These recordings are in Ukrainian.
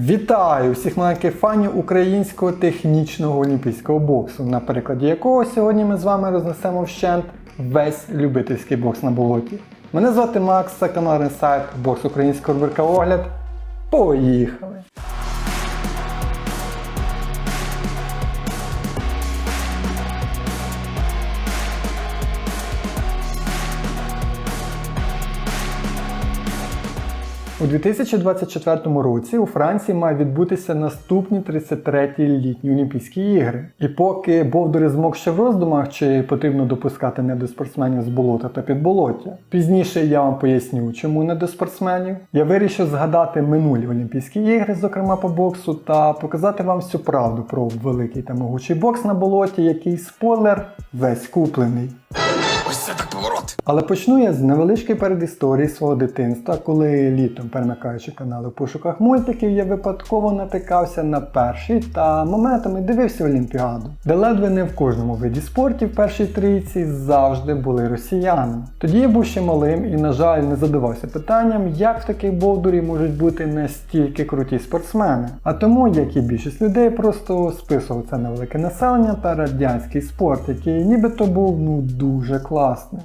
Вітаю всіх маленьких фанів українського технічного олімпійського боксу, на прикладі якого сьогодні ми з вами рознесемо вщент весь любительський бокс на болоті. Мене звати Макс, це канал Інсайт, бокс українського рубрика Огляд. Поїхали! У 2024 році у Франції мають відбутися наступні 33-ті літні Олімпійські ігри. І поки Бовдури змог ще в роздумах, чи потрібно допускати недоспортсменів з болота та підболоття. Пізніше я вам поясню, чому не до спортсменів. Я вирішив згадати минулі Олімпійські ігри, зокрема по боксу, та показати вам всю правду про великий та могучий бокс на болоті, який спойлер весь куплений. Ось це так поворот. Але почну я з невеличкої передісторії свого дитинства, коли літом, перемикаючи канали в пошуках мультиків, я випадково натикався на перший та моментами дивився Олімпіаду, де ледве не в кожному виді спортів в першій трійці завжди були росіяни. Тоді я був ще малим і, на жаль, не задавався питанням, як в таких бовдурі можуть бути настільки круті спортсмени. А тому, як і більшість людей, просто списував це на велике населення та радянський спорт, який нібито був ну дуже класним.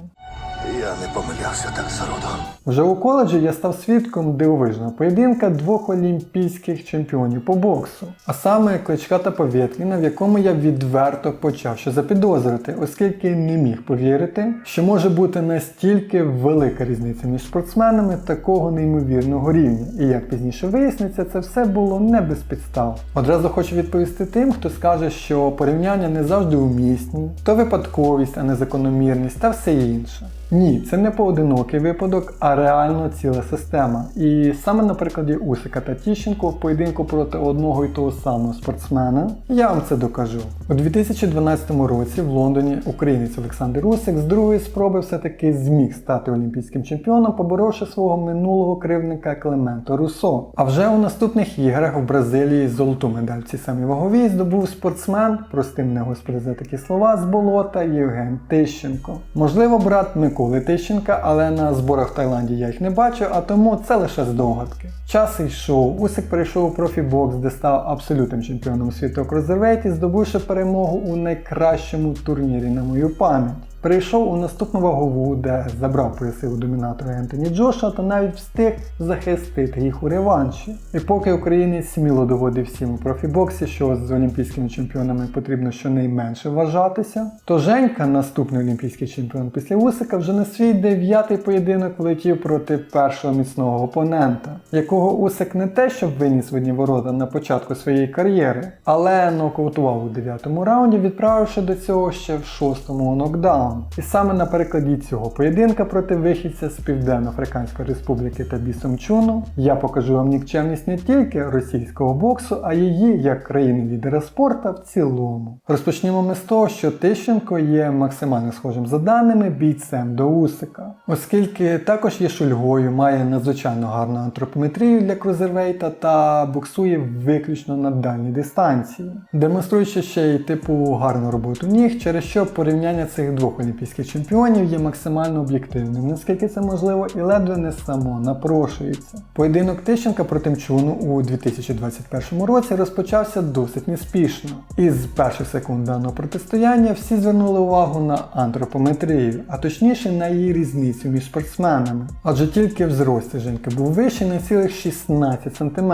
Я не помилявся так зароду. Вже у коледжі я став свідком дивовижного поєдинка двох олімпійських чемпіонів по боксу, а саме Кличка та Повєткіна, в якому я відверто почав що запідозрити, оскільки не міг повірити, що може бути настільки велика різниця між спортсменами такого неймовірного рівня. І як пізніше виясниться, це все було не без підстав. Одразу хочу відповісти тим, хто скаже, що порівняння не завжди умісні, то випадковість, а не закономірність та все інше. Ні, це не поодинокий випадок, а реально ціла система. І саме на прикладі Усика та Тіщенко в поєдинку проти одного і того самого спортсмена я вам це докажу. У 2012 році в Лондоні українець Олександр Усик з другої спроби все-таки зміг стати олімпійським чемпіоном, поборовши свого минулого кривника Клемента Руссо. А вже у наступних іграх в Бразилії золоту медаль в цій самій ваговій здобув спортсмен, простим не господи за такі слова, з болота Євген Тищенко. Можливо, брат Миколи Тищенка, але на зборах в Таїланді я їх не бачу, а тому це лише здогадки. Час йшов, Усик перейшов у профібокс, де став абсолютним чемпіоном світу у крузервейті, здобувши перемогу у найкращому турнірі на мою пам'ять. Перейшов у наступну вагову, де забрав пояси у домінатора Ентоні Джоша та навіть встиг захистити їх у реванші. І поки українець сміло доводив всім у профібоксі, що з олімпійськими чемпіонами потрібно щонайменше вважатися, то Женька, наступний олімпійський чемпіон після Усика, вже на свій дев'ятий поєдинок влетів проти першого міцного опонента, якого Усик не те, щоб виніс в одні ворота на початку своєї кар'єри, але нокаутував у дев'ятому раунді, відправивши до цього ще в шостому нокдаун. І саме на перекладі цього поєдинка проти вихідця з Південно-Африканської Республіки та Бісом Чуну я покажу вам нікчемність не тільки російського боксу, а її як країни-лідера спорта в цілому. Розпочнемо ми з того, що Тищенко є максимально схожим за даними бійцем до Усика, оскільки також є шульгою, має надзвичайно гарну антропометрію для крузервейта та боксує виключно на дальній дистанції, демонструючи ще й типу гарну роботу ніг, через що порівняння цих двох олімпійських чемпіонів є максимально об'єктивним, наскільки це можливо, і ледве не само напрошується. Поєдинок Тищенка проти Мчуну у 2021 році розпочався досить неспішно. І з перших секунд даного протистояння всі звернули увагу на антропометрію, а точніше на її різницю між спортсменами. Адже тільки в зрості Женька був вищий на цілих 16 см,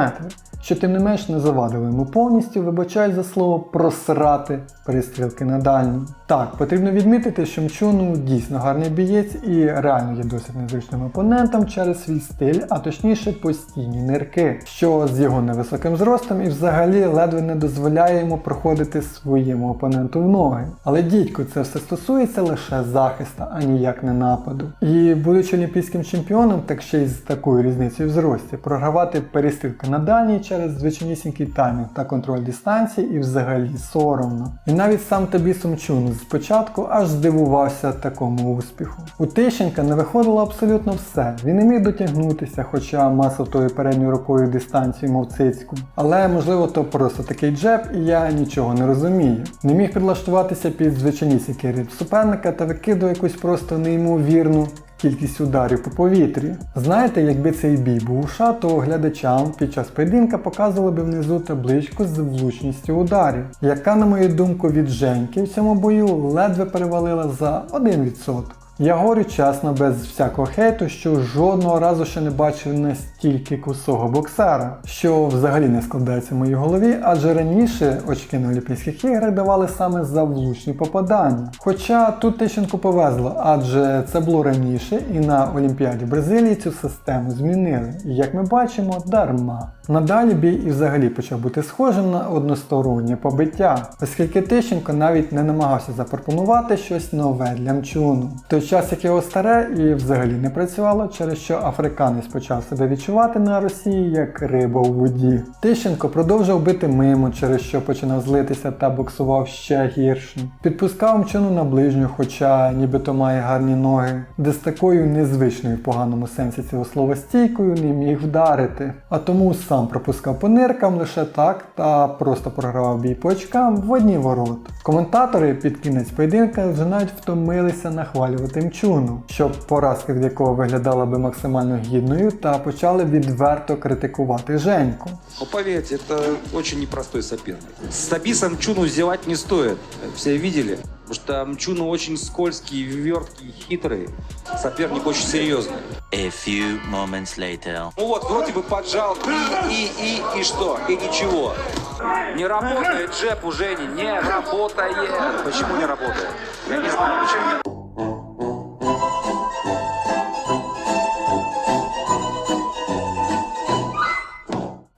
що тим не менш не завадило йому повністю, вибачаю за слово просрати перестрілки на дальній. Так, потрібно відмітити, що Мчуну дійсно гарний бієць і реально є досить незвичним опонентом через свій стиль, а точніше постійні нирки, що з його невисоким зростом і взагалі ледве не дозволяє йому проходити своєму опоненту в ноги. Але дідько, це все стосується лише захиста, а ніяк не нападу. І будучи олімпійським чемпіоном, так ще й з такою різницею в зрості, програвати перестрілки на дальній через звичайнісінький таймінг та контроль дистанції і взагалі соромно. І навіть сам тобі Сумчун спочатку аж здивувався такому успіху. У Тищенка не виходило абсолютно все. Він не міг дотягнутися, хоча масив тою передньою рукою дистанцію, мов цицьку. Але можливо то просто такий джеб, і я нічого не розумію. Не міг підлаштуватися під звичайнісінький ритм суперника та викидав якусь просто неймовірну кількість ударів по повітрі. Знаєте, якби цей бій був у США, то глядачам під час поєдинка показували б внизу табличку з влучністю ударів, яка, на мою думку, від Женьки в цьому бою ледве перевалила за 1%. Я говорю чесно, без всякого хейту, що жодного разу ще не бачив настільки кусого боксера, що взагалі не складається в моїй голові, адже раніше очки на Олімпійських іграх давали саме за влучні попадання. Хоча тут Тищенку повезло, адже це було раніше і на Олімпіаді Бразилії цю систему змінили. І як ми бачимо, дарма. Надалі бій і взагалі почав бути схожим на одностороннє побиття, оскільки Тищенко навіть не намагався запропонувати щось нове для мчуну. В той час, як його старе і взагалі не працювало, через що африканець почав себе відчувати на Росії як риба у воді. Тищенко продовжував бити мимо, через що починав злитися та боксував ще гірше. Підпускав мчуну на ближню, хоча нібито має гарні ноги, де з такою незвичною в поганому сенсі цього слова стійкою не міг вдарити. А тому сам пропускав по ниркам лише так та просто програвав бій по очкам в одні ворот. Коментатори під кінець поєдинка вже навіть втомилися нахвалювати мчуну, щоб поразка від якого виглядала би максимально гідною, та почали відверто критикувати Женьку. Но поверьте, это очень непростой соперник. С Табисом Чуну зевать не стоит. Все видели? Потому что Мчуну очень скользкий, верткий, хитрый. Соперник очень серьезный. A few moments later. Ну вот, вроде бы поджал, и, и, и, и что? И ничего. Не работает джеб у Жени, не работает. Почему не работает? Я не знаю, почему.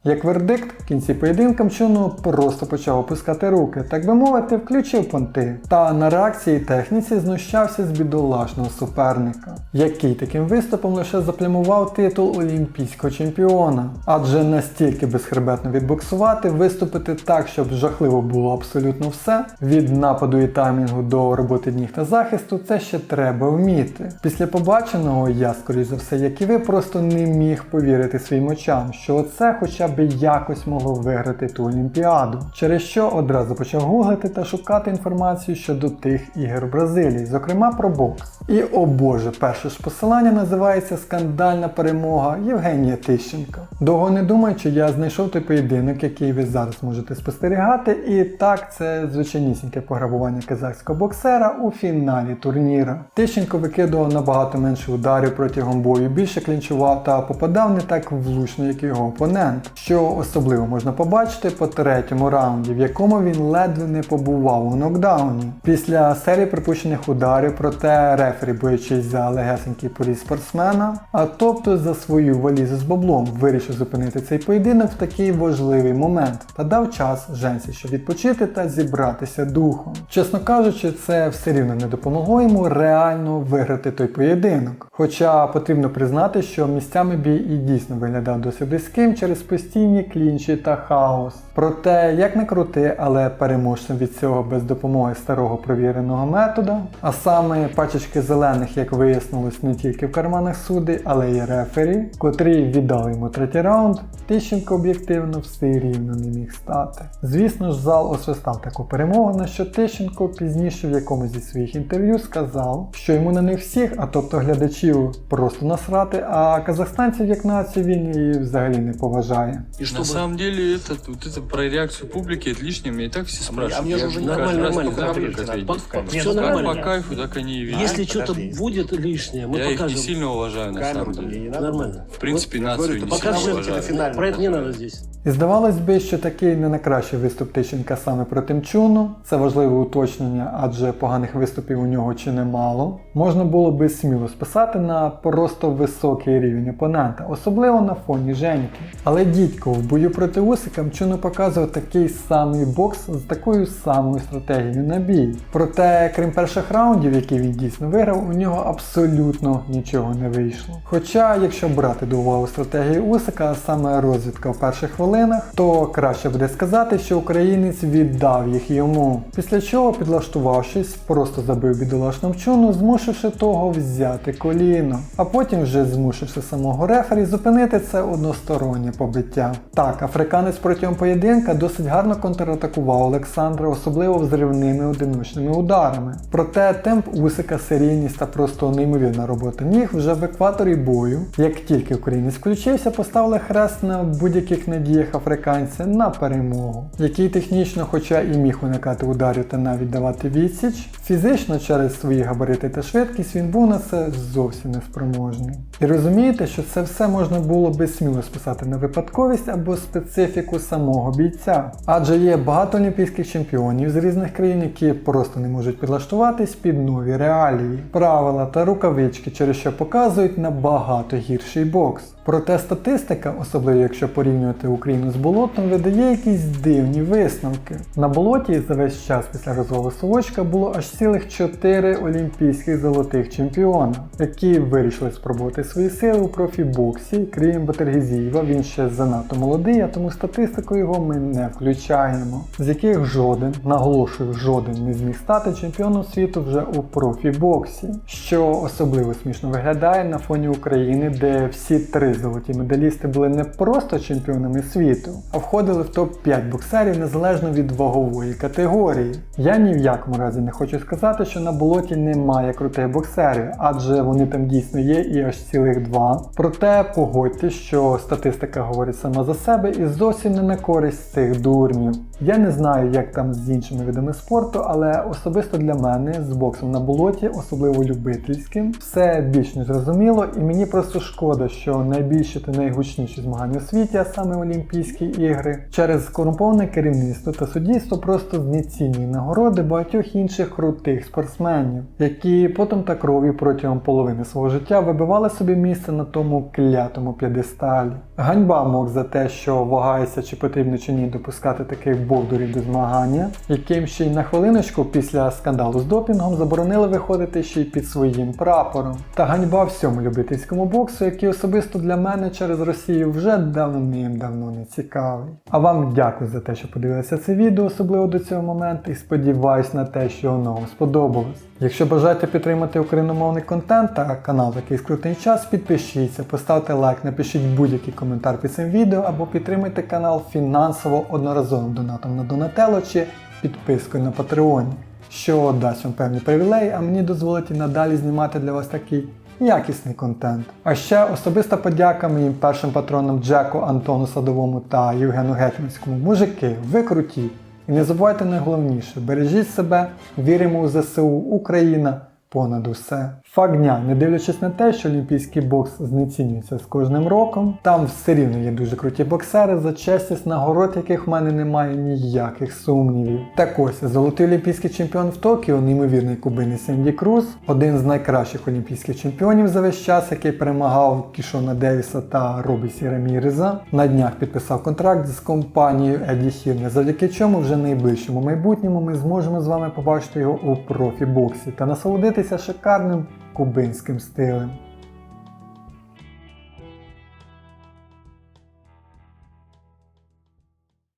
Як вердикт, в кінці поєдинка Мчуну просто почав опускати руки, так би мовити, включив понти. Та на реакції техніці знущався з бідолашного суперника, який таким виступом лише заплямував титул олімпійського чемпіона. Адже настільки безхребетно відбоксувати, виступити так, щоб жахливо було абсолютно все, від нападу і таймінгу до роботи ніг та захисту, це ще треба вміти. Після побаченого я, скоріш за все, як і ви, просто не міг повірити своїм очам, що оце хоча б якось могло виграти ту олімпіаду. Через що одразу почав гуглити та шукати інформацію щодо тих ігор в Бразилії, зокрема про бокс. І о боже, перше ж посилання називається Скандальна перемога Євгенія Тищенка. Довго не думаючи, я знайшов той поєдинок, який ви зараз можете спостерігати. І так, це звичайнісіньке пограбування казахського боксера у фіналі турніра. Тищенко викидував набагато менше ударів протягом бою, більше клінчував та попадав не так влучно, як його опонент. Що особливо можна побачити по третьому раунді, в якому він ледве не побував у нокдауні. Після серії припущених ударів, проте рефері, боячись за легесенький поріз спортсмена, а тобто за свою валізу з баблом, вирішив зупинити цей поєдинок в такий важливий момент та дав час Женсі, щоб відпочити та зібратися духом. Чесно кажучи, це все рівно не допомогло йому реально виграти той поєдинок. Хоча потрібно признати, що місцями бій і дійсно виглядав досить близьким через постійні клінчі та хаос. Проте, як не крути, але переможцем від цього без допомоги старого провіреного метода, а саме пачечки зелених, як вияснилось, не тільки в карманах суди, але й рефері, котрі віддали йому третій раунд, Тищенко об'єктивно все рівно не міг стати. Звісно ж, зал освистав таку перемогу, на що Тищенко пізніше в якомусь зі своїх інтерв'ю сказав, що йому на них всіх, а тобто глядачів, просто насрати, а казахстанців як націю він і взагалі не поважає И на самом деле это вот это про реакцию публики это лишнее, меня и так все спрашивают. а мне я же же нормально, каждый раз нормально, не знаю, подождите, как надо ответить. под- в камеру. Всё Всё как нормально. по кайфу, так они и видят. Если что-то подожди. будет лишнее, мы я их не покажем. сильно уважаю, на самом Камеру деле. мне не надо. Нормально. В принципе, нацию не Покажем, сильно уважаю. финальный. Про это не надо здесь. І здавалось би, що такий не на кращий виступ Тищенка саме проти Мчуну. Це важливе уточнення, адже поганих виступів у нього чи немало. Можна було би сміло списати на просто високий рівень опонента, особливо на фоні Женьки. Але дідько в бою проти Усика Мчуну показував такий самий бокс з такою самою стратегією на бій. Проте, крім перших раундів, які він дійсно виграв, у нього абсолютно нічого не вийшло. Хоча, якщо брати до уваги стратегію Усика, а саме розвідка в перших хвилинах, то краще буде сказати, що українець віддав їх йому. Після чого, підлаштувавшись, просто забив бідолашну вчуну, змусивши того взяти коліно, а потім вже змусивши самого рефері зупинити це одностороннє побиття. Життя. Так, африканець протягом поєдинка досить гарно контратакував Олександра, особливо взривними одиночними ударами. Проте темп Усика, серійність та просто неймовірна робота ніг вже в екваторі бою. Як тільки українець включився, поставили хрест на будь-яких надіях африканця на перемогу, який технічно, хоча і міг уникати ударів та навіть давати відсіч, фізично через свої габарити та швидкість він був на це зовсім неспроможний. І розумієте, що це все можна було би сміло списати на випадковість або специфіку самого бійця. Адже є багато олімпійських чемпіонів з різних країн, які просто не можуть підлаштуватись під нові реалії, правила та рукавички, через що показують набагато гірший бокс. Проте статистика, особливо якщо порівнювати Україну з болотом, видає якісь дивні висновки. На болоті за весь час після розвалу Совочка було аж цілих 4 олімпійських золотих чемпіона, які вирішили спробувати свої сили у профібоксі, крім Батергізієва, він ще занадто молодий, а тому статистику його ми не включаємо, з яких жоден, наголошую, жоден не зміг стати чемпіоном світу вже у профібоксі, що особливо смішно виглядає на фоні України, де всі три золоті медалісти були не просто чемпіонами світу, а входили в топ-5 боксерів незалежно від вагової категорії. Я ні в якому разі не хочу сказати, що на болоті немає крутих боксерів, адже вони там дійсно є і аж цілих два. Проте погодьте, що статистика говорить сама за себе і зовсім не на користь цих дурнів. Я не знаю, як там з іншими видами спорту, але особисто для мене з боксом на болоті, особливо любительським, все більш ніж зрозуміло, і мені просто шкода, що найбільші та найгучніші змагання у світі, а саме Олімпійські ігри, через корумповане керівництво та суддівство просто знецінює нагороди багатьох інших крутих спортсменів, які потом та крові протягом половини свого життя вибивали собі місце на тому клятому п'єдесталі. Ганьба мог за те, що вагається, чи потрібно чи ні допускати таких бовдурів до змагання, яким ще й на хвилиночку після скандалу з допінгом заборонили виходити ще й під своїм прапором. Та ганьба всьому любительському боксу, який особисто для мене через Росію вже давним-давно не цікавий. А вам дякую за те, що подивилися це відео, особливо до цього моменту, і сподіваюсь на те, що воно вам сподобалось. Якщо бажаєте підтримати україномовний контент та канал такий скрутний час, підпишіться, поставте лайк, напишіть будь-який коментар під цим відео або підтримайте канал фінансово одноразовим донатом на Донателло чи підпискою на Патреоні, що дасть вам певні привілеї, а мені дозволить і надалі знімати для вас такий якісний контент. А ще особиста подяка моїм першим патронам Джеку, Антону Садовому та Євгену Гетьманському. Мужики, ви круті! І не забувайте найголовніше, бережіть себе, віримо у ЗСУ, Україна понад усе. Факт дня, не дивлячись на те, що олімпійський бокс знецінюється з кожним роком, там все рівно є дуже круті боксери, за чесність нагород, яких в мене немає ніяких сумнівів. Так ось, золотий олімпійський чемпіон в Токіо, неймовірний кубинець Енді Круз, один з найкращих олімпійських чемпіонів за весь час, який перемагав Кішона Девіса та Робісі Раміреза. На днях підписав контракт з компанією Еді Хірня, завдяки чому вже в найближчому майбутньому ми зможемо з вами побачити його у профібоксі та насолодитися шикарним кубинським стилем.